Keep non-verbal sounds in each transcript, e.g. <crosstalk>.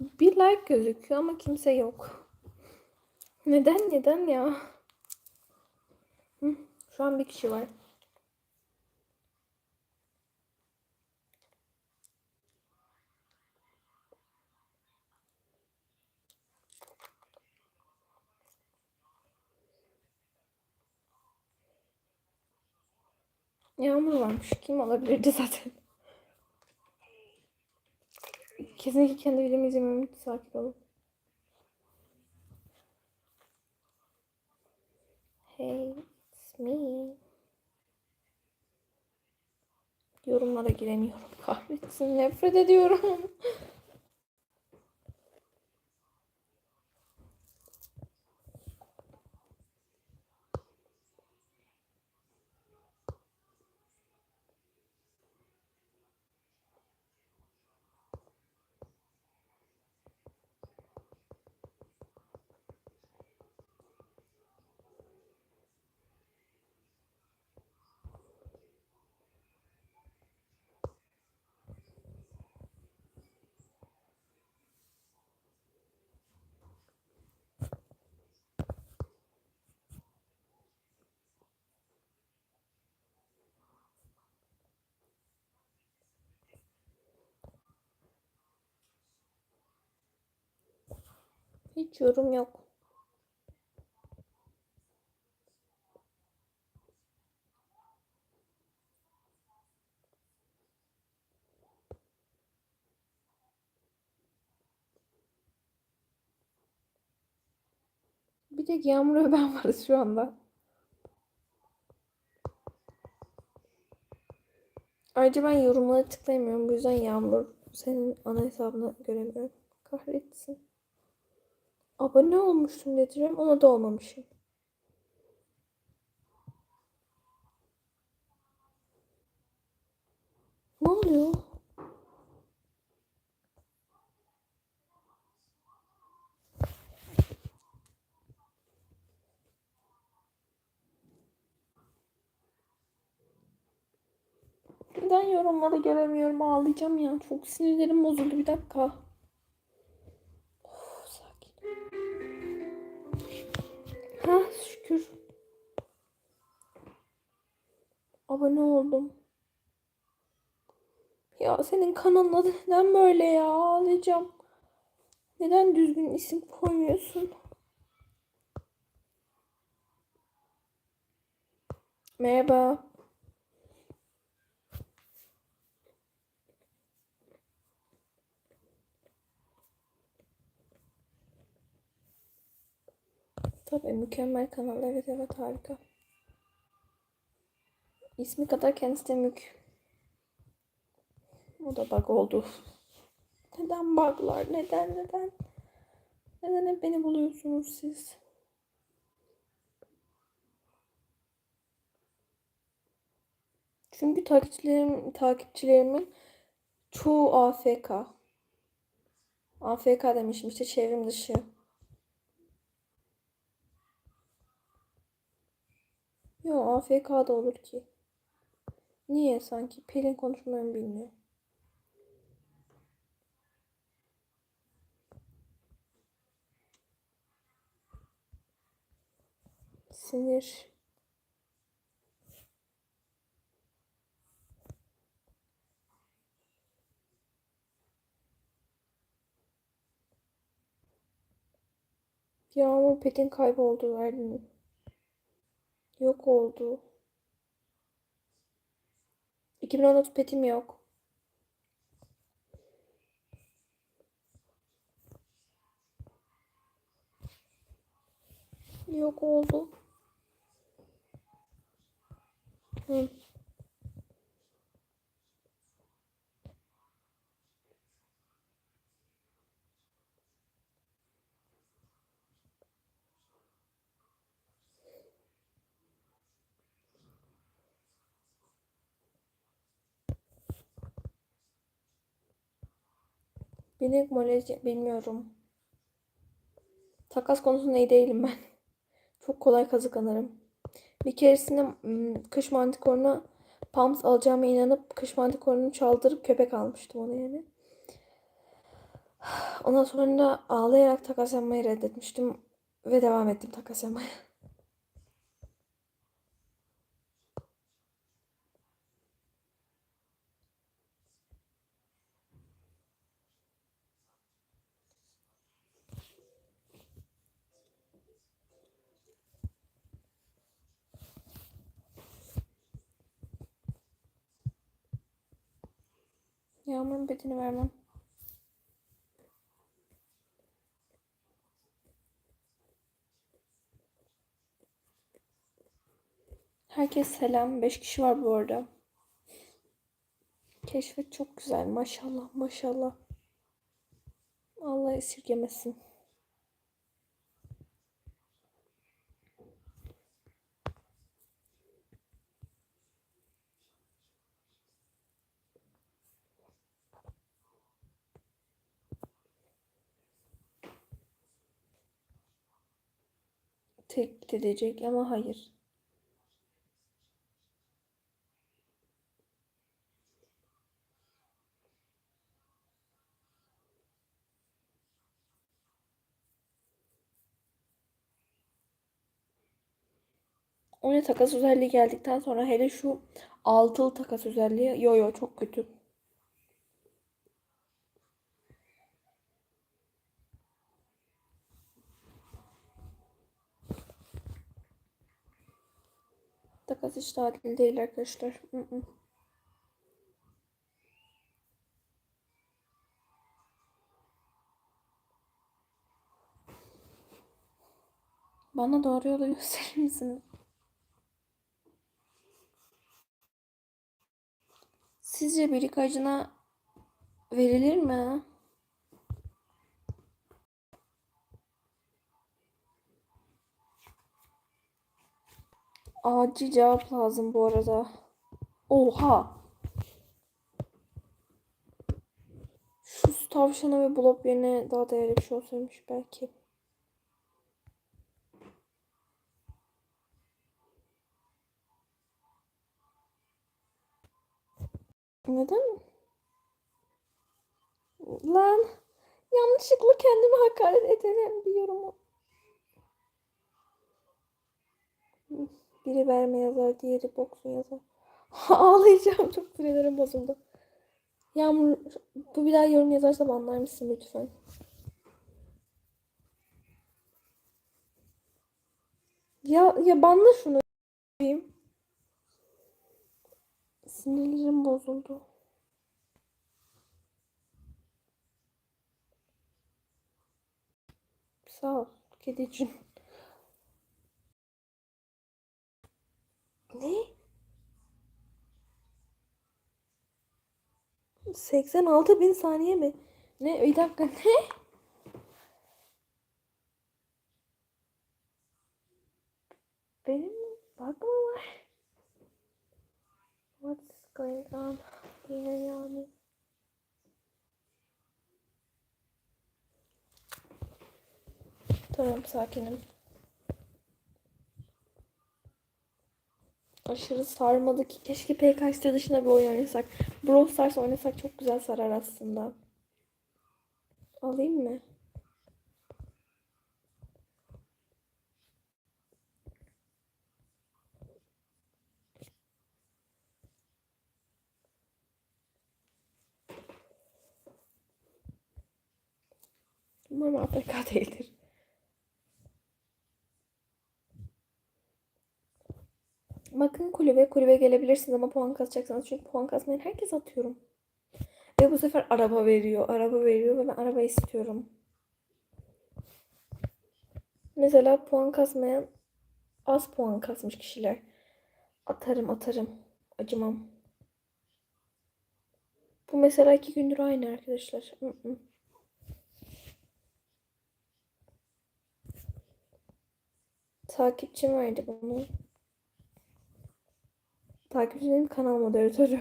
Bir like gözüküyor ama kimse yok. Neden neden ya? Şu an bir kişi var. Yağmur varmış. Kim olabilirdi zaten? Kesinlikle kendi videomu izlemem. Sakin olun. Hey, it's me. Yorumlara giremiyorum. <laughs> Kahretsin. Nefret ediyorum. <laughs> Hiç yorum yok. Bir tek Yağmur ve ben varız şu anda. Ayrıca ben yorumlara tıklayamıyorum. Bu yüzden Yağmur senin ana hesabını göremiyorum. Kahretsin. Abone olmuştum dedirem ona da olmamışım. Ne oluyor? Neden yorumları göremiyorum? Ağlayacağım ya. Çok sinirlerim bozuldu. Bir dakika. Ha şükür. Abone oldum. Ya senin kanalın adı neden böyle ya? Ağlayacağım. Neden düzgün isim koymuyorsun? Merhaba. Tabii mükemmel kanal. Evet evet harika. İsmi kadar kendisi de mük. O da bug oldu. <laughs> Neden buglar? Neden neden? Neden hep beni buluyorsunuz siz? Çünkü takipçilerim, takipçilerimin çoğu AFK. AFK demişim işte çevrim dışı. Yo AFK olur ki. Niye sanki Pelin konuşmayı bilmiyor. Sinir. Yağmur Pelin kayboldu verdin. Yok oldu. 2019 petim yok. Yok oldu. Hı. Binek moleci bilmiyorum. Takas konusunda iyi değilim ben. <laughs> Çok kolay kazıklanırım. Bir keresinde kış mantikoruna pams alacağıma inanıp kış mantikorunu çaldırıp köpek almıştım onu yani. <sighs> Ondan sonra da ağlayarak takas yapmayı reddetmiştim ve devam ettim takas yapmaya. Yağmur'un bedeni vermem. Herkes selam. 5 kişi var bu arada. Keşfet çok güzel. Maşallah maşallah. Allah esirgemesin. Tehdit edecek ama hayır. O ne takas özelliği geldikten sonra hele şu altılı takas özelliği yo yo çok kötü. Takas hiç adil değil arkadaşlar. Hı hı. Bana doğru yolu <laughs> gösterir misiniz? Sizce bir acına verilir mi? Acil cevap lazım bu arada. Oha. Şu tavşana ve blok yerine daha değerli bir şey olsaymış belki. Neden? Lan yanlışlıkla kendime hakaret ederim diyorum. Biri verme yazar, diğeri boksun yazar. <laughs> Ağlayacağım çok sinirlerim bozuldu. Yağmur bu bir daha yorum yazarsam anlar mısın lütfen? Ya ya banla şunu. Sinirlerim bozuldu. Sağ ol. Ne? 86 bin saniye mi? Ne? Bir dakika <laughs> ne? Benim bug mı var? What's going on? Yine yani. Tamam sakinim. Aşırı sarmadı ki. Keşke PKX'de dışında bir oyun oynasak. Brawl Stars oynasak çok güzel sarar aslında. Alayım mı? Bakın kulübe gelebilirsiniz ama puan kasacaksınız. Çünkü puan kasmayın herkes atıyorum. Ve bu sefer araba veriyor. Araba veriyor ve ben araba istiyorum. Mesela puan kasmayan az puan kasmış kişiler. Atarım atarım. Acımam. Bu mesela iki gündür aynı arkadaşlar. Hı. Takipçim verdi bunu. Takipçilerim kanal moderatörü.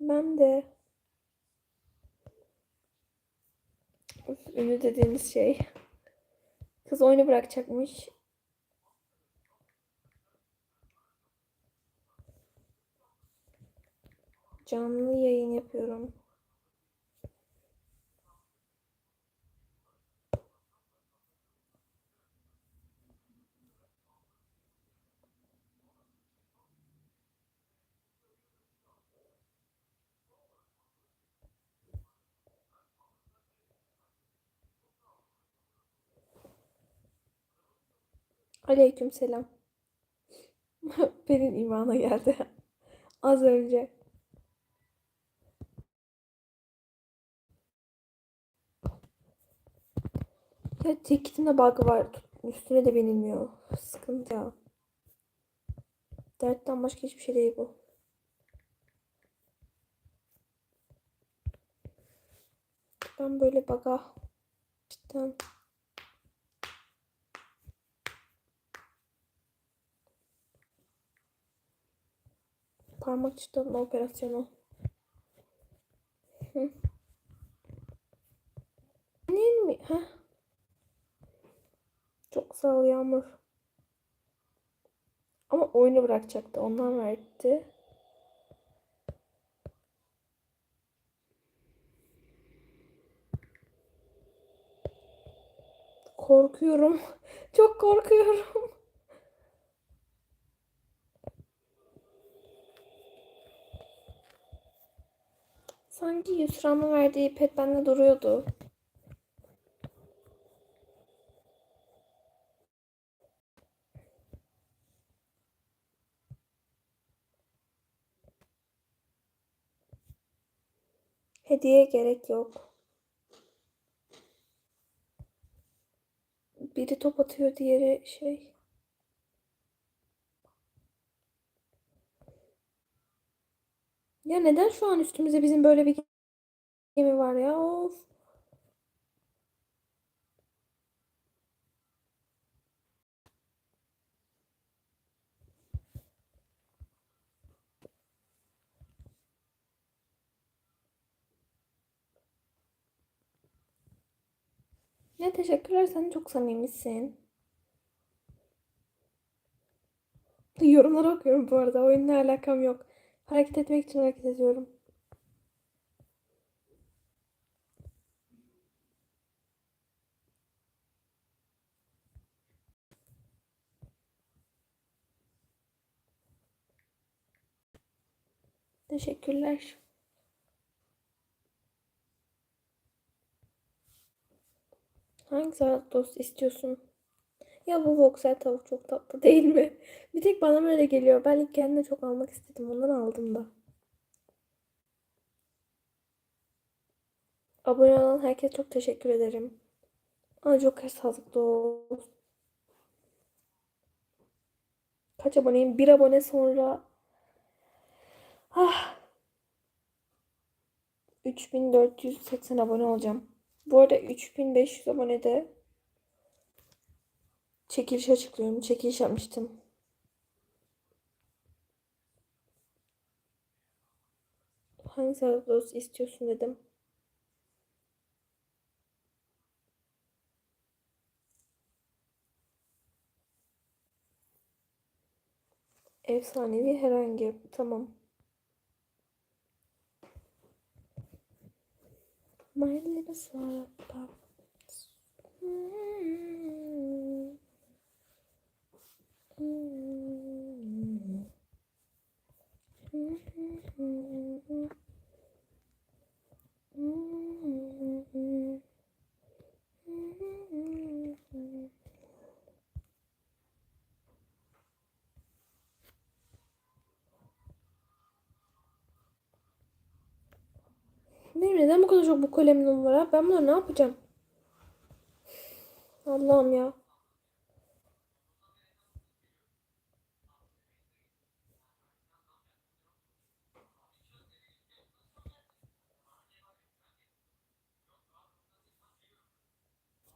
Ben de. Ünlü dediğimiz şey. Kız oyunu bırakacakmış. Canlı yayın yapıyorum. Aleyküm selam. <laughs> Pelin imana geldi. <laughs> Az önce. Ya tekitinde bug var. Üstüne de binilmiyor. Sıkıntı ya. Dertten başka hiçbir şey değil bu. Ben böyle bug'a cidden parmak çıtlatma operasyonu. Hı. Mi? Heh. Çok sağ ol Yağmur. Ama oyunu bırakacaktı. Ondan verdi. Korkuyorum. <laughs> Çok korkuyorum. Sanki Yusra'nın verdiği pet bende duruyordu. Hediye gerek yok. Biri top atıyor, diğeri şey. Ya neden şu an üstümüze bizim böyle bir gemi var ya? Of. Ya teşekkürler sen çok samimisin. Yorumları okuyorum bu arada. Oyunla alakam yok. Hareket etmek için hareket ediyorum. Teşekkürler. Hangi saat dost istiyorsun? Ya bu voksel tavuk çok tatlı değil mi? Bir tek bana mı öyle geliyor? Ben ilk kendime çok almak istedim. Ondan aldım da. Abone olan herkese çok teşekkür ederim. Aa çok sağlıklı olsun. Kaç aboneyim? Bir abone sonra ah 3480 abone olacağım. Bu arada 3500 abonede çekiliş açıklıyorum. Çekiliş yapmıştım. Hangi sarı istiyorsun dedim. Efsanevi herhangi. Tamam. My little puppets. Benim neden bu kadar çok bu kalemim var? Ben bunları ne yapacağım? Allah'ım ya.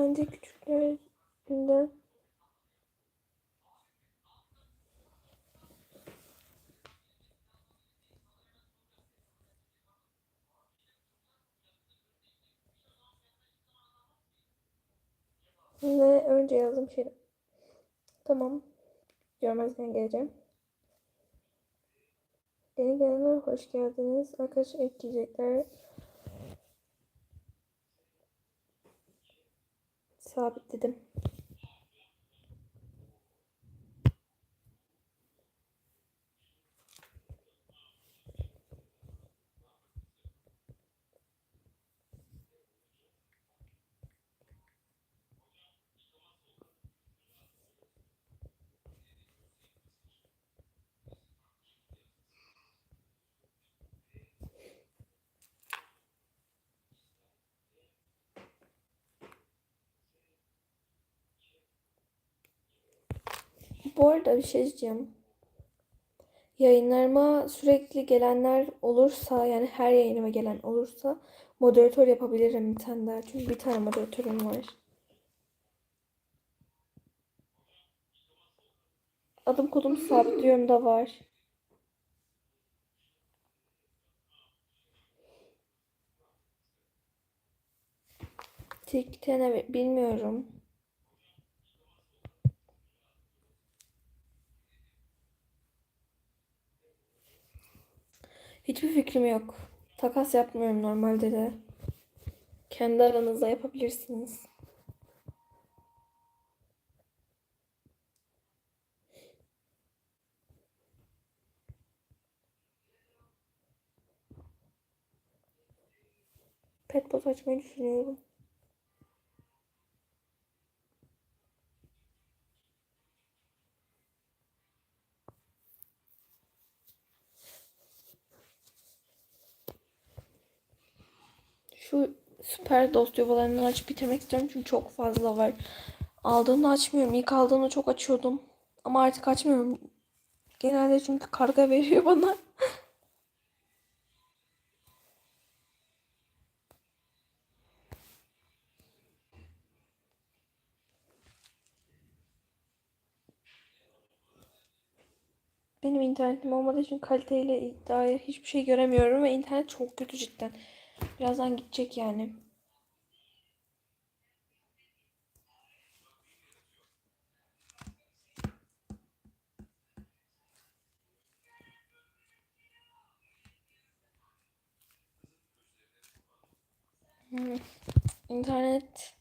Bence küçüklerinden Ve önce yazdığım şey. Tamam. Görmezden geleceğim. Yeni gelenler hoş geldiniz. Arkadaşlar ekleyecekler. Sabitledim. Bu arada bir şey diyeceğim. Yayınlarıma sürekli gelenler olursa yani her yayınıma gelen olursa moderatör yapabilirim bir tane daha. Çünkü bir tane moderatörüm var. Adım kodum sabitliyorum da var. TikTok'e bilmiyorum. Hiçbir fikrim yok. Takas yapmıyorum normalde de. Kendi aranızda yapabilirsiniz. Petbot açmayı düşünüyorum. Şu süper dost yuvalarını açıp bitirmek istiyorum çünkü çok fazla var. Aldığımda açmıyorum. İlk aldığımda çok açıyordum. Ama artık açmıyorum. Genelde çünkü karga <laughs> veriyor bana. Benim internetim olmadığı için kaliteyle dair hiçbir şey göremiyorum ve internet çok kötü cidden. Birazdan gidecek yani. İnternet.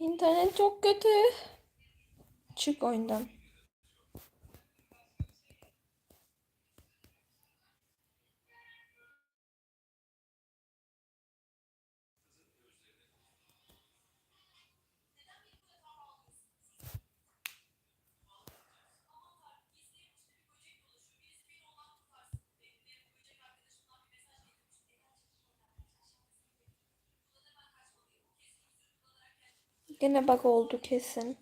İnternet çok kötü. Çık oyundan. Gene bug oldu kesin.